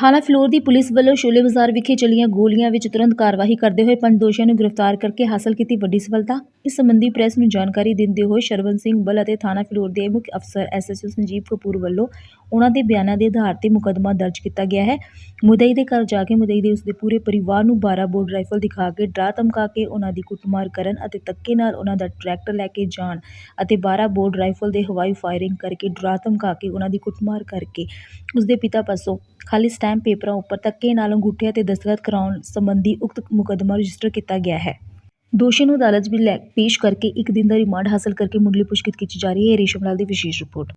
ਥਾਣਾ ਫਲੋਰ ਦੀ ਪੁਲਿਸ ਵੱਲੋਂ ਸ਼ੋਲੇ ਬਾਜ਼ਾਰ ਵਿਖੇ ਚਲੀਆਂ ਗੋਲੀਆਂ ਵਿੱਚ ਤੁਰੰਤ ਕਾਰਵਾਈ ਕਰਦੇ ਹੋਏ ਪੰਜ ਦੋਸ਼ੀਆਂ ਨੂੰ ਗ੍ਰਿਫਤਾਰ ਕਰਕੇ ਹਾਸਲ ਕੀਤੀ ਵੱਡੀ ਸਫਲਤਾ। ਇਸ ਸੰਬੰਧੀ ਪ੍ਰੈਸ ਨੂੰ ਜਾਣਕਾਰੀ ਦਿੰਦੇ ਹੋਏ ਸ਼ਰਵਨ ਸਿੰਘ ਬਲ ਅਤੇ ਥਾਣਾ ਫਲੋਰ ਦੇ ਮੁੱਖ ਅਫਸਰ ਐਸਐਸਓ ਸੰਜੀਵ ਕਪੂਰ ਵੱਲੋਂ ਉਹਨਾਂ ਦੇ ਬਿਆਨਾਂ ਦੇ ਆਧਾਰ ਤੇ ਮੁਕੱਦਮਾ ਦਰਜ ਕੀਤਾ ਗਿਆ ਹੈ। ਮੁਦਈ ਦੇ ਘਰ ਜਾ ਕੇ ਮੁਦਈ ਦੇ ਉਸਦੇ ਪੂਰੇ ਪਰਿਵਾਰ ਨੂੰ 12 ਬੋਰ ਰਾਈਫਲ ਦਿਖਾ ਕੇ ਡਰਾ ਧਮਕਾ ਕੇ ਉਹਨਾਂ ਦੀ ਕੁੱਟਮਾਰ ਕਰਨ ਅਤੇ ਧੱਕੇ ਨਾਲ ਉਹਨਾਂ ਦਾ ਟਰੈਕਟਰ ਲੈ ਕੇ ਜਾਣ ਅਤੇ 12 ਬੋਰ ਰਾਈਫਲ ਦੇ ਹਵਾਈ ਫਾਇਰਿੰਗ ਕਰਕੇ ਡਰਾ ਧਮਕਾ ਕੇ ਉਹਨਾਂ ਦੀ ਕੁੱਟਮਾਰ ਕਰਕੇ ਉਸਦੇ ਪਿਤਾ ਪਾਸੋਂ ਖਾਲੀ ਸਟੈਂਪ ਪੇਪਰਾਂ ਉੱਪਰ ਧੱਕੇ ਨਾਲ ਅੰਗੂਠੇ ਅਤੇ ਦਸਤਖਤ ਕਰਾਉਣ ਸੰਬੰਧੀ ਉਕਤ ਮੁਕੱਦਮਾ ਰਜਿਸਟਰ ਕੀਤਾ ਗਿਆ ਹੈ। ਦੋਸ਼ੀ ਨੂੰ ਅਦਾਲਤ ਵਿੱਚ ਲੈ ਪੇਸ਼ ਕਰਕੇ ਇੱਕ ਦਿਨ ਦਾ ਰਿਮਾਂਡ ਹਾਸਲ ਕਰਕੇ ਮੁੱਢਲੀ ਪੁੱਛਗਿੱਛ ਕੀਤੀ ਜਾ ਰਹੀ ਹੈ। ਰੇਸ਼ਮ ਲਾਲ ਦੀ ਵਿਸ਼ੇਸ਼ ਰਿਪੋਰਟ।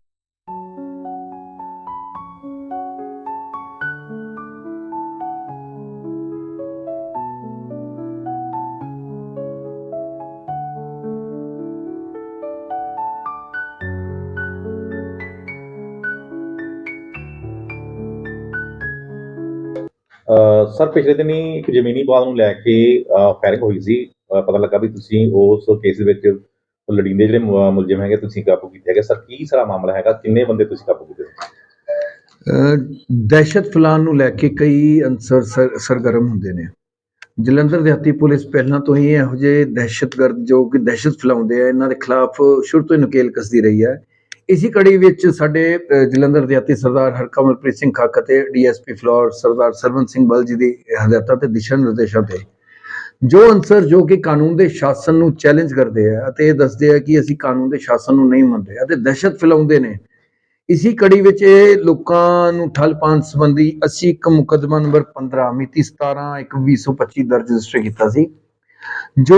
ਸਰ, ਪਿਛਲੇ ਦਿਨੀ ਇੱਕ ਜ਼ਮੀਨੀ ਵਿਵਾਦ ਨੂੰ ਲੈ ਕੇ ਫਾਇਰਿੰਗ ਹੋਈ ਸੀ। ਪਤਾ ਲੱਗਾ ਵੀ ਤੁਸੀਂ ਉਸ ਕੇਸ ਦੇ ਵਿੱਚ ਉਹ ਲੜੀਂਦੇ ਜਿਹੜੇ ਮੁਲਜ਼ਮ ਹੈਗੇ, ਤੁਸੀਂ ਕਾਬੂ ਕੀਤੇ ਹੈਗੇ। ਸਰ, ਕੀ ਸਾਰਾ ਮਾਮਲਾ ਹੈਗਾ? ਕਿੰਨੇ ਬੰਦੇ ਤੁਸੀਂ ਕਾਬੂ ਕੀਤੇ ਦਹਿਸ਼ਤ ਫੈਲਾਉਣ ਨੂੰ ਲੈ ਕੇ ਕਈ ਅੰਸਰ ਸਰ- ਸਰਗਰਮ ਹੁੰਦੇ ਨੇ। ਜਲੰਧਰ ਦਿਹਾਤੀ ਪੁਲਿਸ ਪਹਿਲਾਂ ਤੋਂ ਹੀ ਇਹੋ ਜਿਹੇ ਦਹਿਸ਼ਤਗਰਦ ਜੋ ਕਿ ਦਹਿਸ਼ਤ ਫੈਲਾਉਂਦੇ ਆ, ਇਹਨਾਂ ਦੇ ਖਿਲਾਫ ਸ਼ੁਰੂ ਤੋਂ ਹੀ ਨਕੇਲ ਕੱਸਦੀ ਰਹੀ ਹੈ। ਇਸੀ ਕੜੀ ਵਿੱਚ ਸਾਡੇ ਅ, ਜਲੰਧਰ ਦਿਹਾਤੀ ਸਰਦਾਰ ਹਰਕਮਲਪ੍ਰੀਤ ਸਿੰਘ ਖਾਕ ਅਤੇ ਡੀਐਸਪੀ ਫਲੋਰ ਸਰਦਾਰ ਸਰਵਨ ਸਿੰਘ ਬਲ ਜੀ ਦੀ ਹਦਾਇਤਾਂ ਤੇ ਦਿਸ਼ਾ ਨਿਰਦੇਸ਼ਾਂ ਤੇ। ਜੋ ਅਨਸਰ ਜੋ ਕਿ ਕਾਨੂੰਨ ਦੇ ਸ਼ਾਸਨ ਨੂੰ ਚੈਲੰਜ ਕਰਦੇ ਆ ਅਤੇ ਇਹ ਦੱਸਦੇ ਆ ਕਿ ਅਸੀਂ ਕਾਨੂੰਨ ਦੇ ਸ਼ਾਸਨ ਨੂੰ ਨਹੀਂ ਮੰਨਦੇ ਅਤੇ ਦਹਿਸ਼ਤ ਫੈਲਾਉਂਦੇ ਨੇ। ਇਸੀ ਕੜੀ ਵਿੱਚ ਇਹ ਲੋਕਾਂ ਨੂੰ ਠੱਲ ਪਾਉਣ ਸੰਬੰਧੀ ਅਸੀਂ ਇੱਕ ਮੁਕੱਦਮਾ ਨੰਬਰ 15 ਮਿਤੀ 17 1 2025 ਦਰਜ ਰਜਿਸਟਰ ਕੀਤਾ ਸੀ। ਜੋ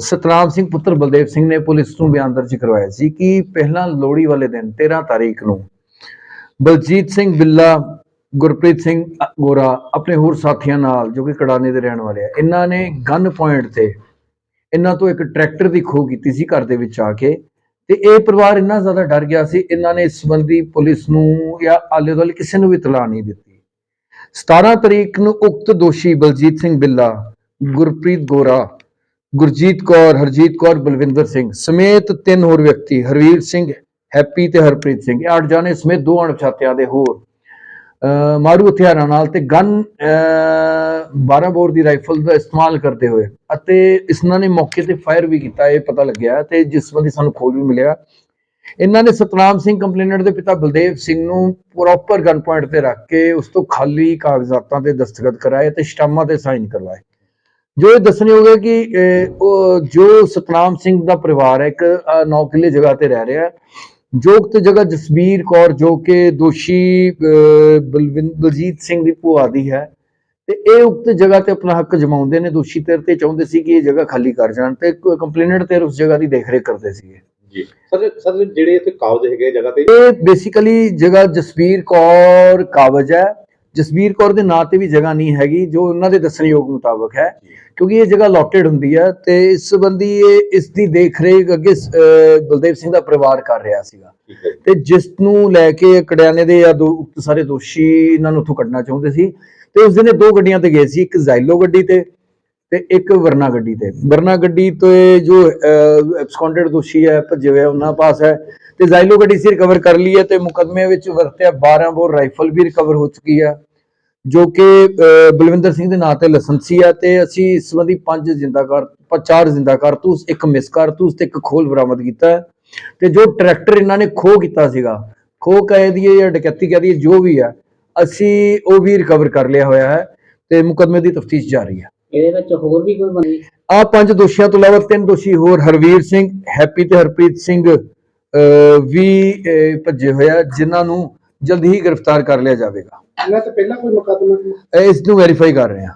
ਸਤਨਾਮ ਸਿੰਘ ਪੁੱਤਰ ਬਲਦੇਵ ਸਿੰਘ ਨੇ ਪੁਲਿਸ ਨੂੰ ਬਿਆਨ ਦਰਜ ਕਰਵਾਇਆ ਸੀ ਕਿ ਪਹਿਲਾਂ ਲੋਹੜੀ ਵਾਲੇ ਦਿਨ 13 ਤਾਰੀਖ ਨੂੰ ਬਲਜੀਤ ਸਿੰਘ ਬਿੱਲਾ, ਗੁਰਪ੍ਰੀਤ ਸਿੰਘ ਗੋਰਾ ਆਪਣੇ ਹੋਰ ਸਾਥੀਆਂ ਨਾਲ, ਜੋ ਕਿ ਕੜਾਨੇ ਦੇ ਰਹਿਣ ਵਾਲੇ ਆ, ਇਹਨਾਂ ਨੇ ਗਨ ਪੁਆਇੰਟ ਤੇ ਇਹਨਾਂ ਤੋਂ ਇੱਕ ਟਰੈਕਟਰ ਦੀ ਖੋਹ ਕੀਤੀ ਸੀ ਘਰ ਦੇ ਵਿੱਚ ਆ ਕੇ ਤੇ ਇਹ ਪਰਿਵਾਰ ਇੰਨਾ ਜ਼ਿਆਦਾ ਡਰ ਗਿਆ ਸੀ, ਇਹਨਾਂ ਨੇ ਇਸ ਸੰਬੰਧੀ ਪੁਲਿਸ ਨੂੰ ਜਾਂ ਆਲੇ ਦੁਆਲੇ ਕਿਸੇ ਨੂੰ ਵੀ ਤਲਾਹ ਨਹੀਂ ਦਿੱਤੀ। 17 ਤਰੀਕ ਨੂੰ ਉਕਤ ਦੋਸ਼ੀ ਬਲਜੀਤ ਸਿੰਘ ਬਿੱਲਾ, ਗੁਰਪ੍ਰੀਤ ਗੋਰਾ ਗੁਰਜੀਤ ਕੌਰ, ਹਰਜੀਤ ਕੌਰ, ਬਲਵਿੰਦਰ ਸਿੰਘ ਸਮੇਤ ਤਿੰਨ ਹੋਰ ਵਿਅਕਤੀ, ਹਰਵੀਰ ਸਿੰਘ, ਹੈਪੀ ਤੇ ਹਰਪ੍ਰੀਤ ਸਿੰਘ। ਇਹ ਅੱਠ ਜਾਣੇ ਸਮੇਤ ਦੋ ਅਣਪਛਾਤਿਆਂ ਦੇ ਹੋਰ। ਅਹ ਮਾਰੂ ਹਥਿਆਰਾਂ ਨਾਲ ਤੇ ਗਨ 12 ਬੋਰ ਦੀ ਰਾਈਫਲ ਦਾ ਇਸਤੇਮਾਲ ਕਰਦੇ ਹੋਏ ਅਤੇ ਇਸਨਾਂ ਨੇ ਮੌਕੇ ਤੇ ਫਾਇਰ ਵੀ ਕੀਤਾ, ਇਹ ਪਤਾ ਲੱਗਿਆ ਤੇ ਜਿਸ ਸੰਬੰਧੀ ਸਾਨੂੰ ਖੋਜ ਵੀ ਮਿਲਿਆ। ਇਹਨਾਂ ਨੇ ਸਤਨਾਮ ਸਿੰਘ ਕੰਪਲੇਨਰ ਦੇ ਪਿਤਾ ਬਲਦੇਵ ਸਿੰਘ ਨੂੰ ਪ੍ਰੋਪਰ ਗਨ ਪੁਆਇੰਟ ਤੇ ਰੱਖ ਕੇ ਉਸ ਤੋਂ ਖਾਲੀ ਕਾਗਜ਼ਾਤਾਂ ਤੇ ਦਸਤਖਤ ਕਰਾਏ ਤੇ ਸਟਾਮਾਂ ਤੇ ਸਾਈਨ ਕਰਵਾਏ। ਜੋ ਇਹ ਦੱਸਣਯੋਗ ਹੈ ਕਿ ਉਹ ਜੋ ਸਤਨਾਮ ਸਿੰਘ ਦਾ ਪਰਿਵਾਰ ਹੈ ਇੱਕ 9 ਕਿੱਲੇ ਜਗ੍ਹਾ ਤੇ ਰਹਿ ਰਿਹਾ ਹੈ। ਜੋ ਉਕਤ ਜਗ੍ਹਾ ਜਸਬੀਰ ਕੌਰ ਜੋ ਕਿ ਦੋਸ਼ੀ ਬਲਜੀਤ ਸਿੰਘ ਦੀ ਭੂਆ ਦੀ ਹੈ। ਤੇ ਇਹ ਉਕਤ ਜਗ੍ਹਾ ਤੇ ਆਪਣਾ ਹੱਕ ਜਮਾਉਂਦੇ ਨੇ ਦੋਸ਼ੀ ਤੇਰ ਤੇ ਚਾਹੁੰਦੇ ਸੀ ਕਿ ਇਹ ਜਗ੍ਹਾ ਖਾਲੀ ਕਰ ਜਾਣ ਤੇ ਕੰਪਲੇਨਟ ਤੇ ਉਸ ਜਗ੍ਹਾ ਦੀ ਦੇਖਰੇਖ ਕਰਦੇ ਸੀਗੇ। ਜੀ। ਸਰ ਸਰ ਜਿਹੜੇ ਇੱਥੇ ਕਾਬਜ ਹੈਗੇ ਜਗ੍ਹਾ ਤੇ? ਇਹ ਬੇਸਿਕਲੀ ਜਗ੍ਹਾ ਜਸਬੀਰ ਕੌਰ ਕਾਬਜ ਹੈ। ਜਸਬੀਰ ਕੌਰ ਦੇ ਨਾਂ ਤੇ ਵੀ ਜਗ੍ਹਾ ਨਹੀਂ ਹੈਗੀ ਜੋ ਉਹਨਾਂ ਦੇ ਦੱਸਣਯੋਗ ਮੁਤਾਬਕ ਹੈ ਕਿਉਂਕਿ ਇਹ ਜਗ੍ਹਾ ਲੋਟਡ ਹੁੰਦੀ ਹੈ ਤੇ ਇਸ ਸੰਬੰਧੀ ਇਹ ਇਸ ਦੀ ਦੇਖਰੇਖ ਅੱਗੇ ਅਹ, ਬਲਦੇਵ ਸਿੰਘ ਦਾ ਪਰਿਵਾਰ ਕਰ ਰਿਹਾ ਸੀਗਾ। ਤੇ ਜਿਸ ਨੂੰ ਲੈ ਕੇ ਕੜਿਆਨੇ ਦੇ ਜਾਂ ਸਾਰੇ ਦੋਸ਼ੀ ਇਹਨਾਂ ਨੂੰ ਉੱਥੋਂ ਕੱਢਣਾ ਚਾਹੁੰਦੇ ਸੀ। ਤੇ ਉਸ ਦਿਨ ਇਹ ਦੋ ਗੱਡੀਆਂ ਤੇ ਗਏ ਸੀ ਇੱਕ ਜ਼ਾਈਲੋ ਗੱਡੀ ਤੇ ਤੇ ਇੱਕ ਵਰਨਾ ਗੱਡੀ ਤੇ। ਵਰਨਾ ਗੱਡੀ ਤੇ ਜੋ ਐਬਸਕੌਂਡਡ ਦੋਸ਼ੀ ਹੈ, ਭੱਜੇ ਹੋਏ ਉਹਨਾਂ ਪਾਸ ਹੈ। ਤੇ ਜ਼ਾਇਲੋ ਗੱਡੀ ਸੀ ਰਿਕਵਰ ਕਰ ਲਈ ਹੈ ਤੇ ਮੁਕਦਮੇ ਵਿੱਚ ਵਰਤਿਆ 12 ਬੋਰ ਰਾਈਫਲ ਵੀ ਰਿਕਵਰ ਹੋ ਚੁੱਕੀ ਹੈ ਜੋ ਕਿ ਬਲਵਿੰਦਰ ਸਿੰਘ ਦੇ ਨਾਂ ਤੇ ਲਾਇਸੈਂਸੀ ਹੈ ਤੇ ਅਸੀਂ ਇਸ ਸੰਬੰਧੀ ਪੰਜ ਜ਼ਿੰਦਾਕਾਰ ਪ- ਚਾਰ ਜ਼ਿੰਦਾ ਕਾਰਤੂਸ, ਇੱਕ ਮਿਸ ਕਾਰਤੂਸ ਤੇ ਇੱਕ ਖੋਲ ਬਰਾਮਦ ਕੀਤਾ ਹੈ। ਤੇ ਜੋ ਟਰੈਕਟਰ ਇਹਨਾਂ ਨੇ ਖੋਹ ਕੀਤਾ ਸੀਗਾ, ਖੋਹ ਕਹਿ ਦਈਏ ਜਾਂ ਡਕੈਤੀ ਕਹਿ ਦਈਏ ਜੋ ਵੀ ਹੈ, ਅਸੀਂ ਉਹ ਵੀ ਰਿਕਵਰ ਕਰ ਲਿਆ ਹੋਇਆ ਹੈ ਤੇ ਮੁਕਦਮੇ ਦੀ ਤਫਤੀਸ਼ ਜਾਰੀ ਹੈ। ਇਹਦੇ ਵਿੱਚ ਹੋਰ ਵੀ ਕੋਈ ਬੰਦੀ? ਆ ਪੰਜ ਦੋਸ਼ੀਆਂ ਤੋਂ ਇਲਾਵਾ ਤਿੰਨ ਦੋਸ਼ੀ ਹੋਰ ਹਰਵੀਰ ਸਿੰਘ ਹੈਪੀ ਤੇ ਹਰਪ੍ਰੀਤ ਸਿੰਘ ਅਹ, ਵੀ ਭੱਜੇ ਹੋਇਆ ਜਿਨ੍ਹਾਂ ਨੂੰ ਜਲਦੀ ਹੀ ਗ੍ਰਿਫਤਾਰ ਕਰ ਲਿਆ ਜਾਵੇਗਾ। ਇਹਨਾਂ ਤੇ ਪਹਿਲਾਂ ਕੋਈ ਮੁਕੱਦਮਾ ਇਸ ਨੂੰ ਵੈਰੀਫਾਈ ਕਰ ਰਹੇ ਹਾਂ।